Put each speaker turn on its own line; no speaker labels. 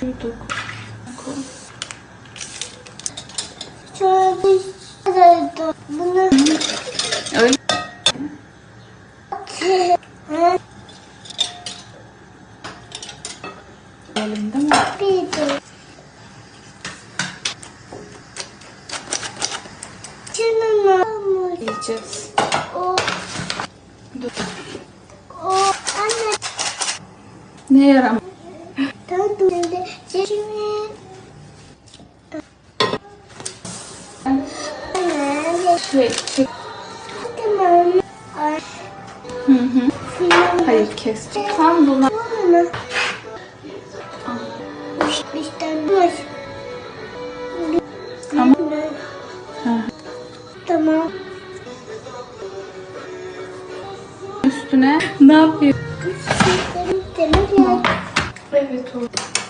Duyduk.
Şöyle Bunu
Öyle. Elimde mi?
bir de. Şunun olmuş.
Yiyeceğiz.
O,
Dur.
o anne
Ne yaram?
Dedi. Anne
Şey, çek. Hı hı. Hayır kes. Tam buna. Ama-.
Tamam.
Üstüne ne yapıyor?
Demek ya.
Evet o.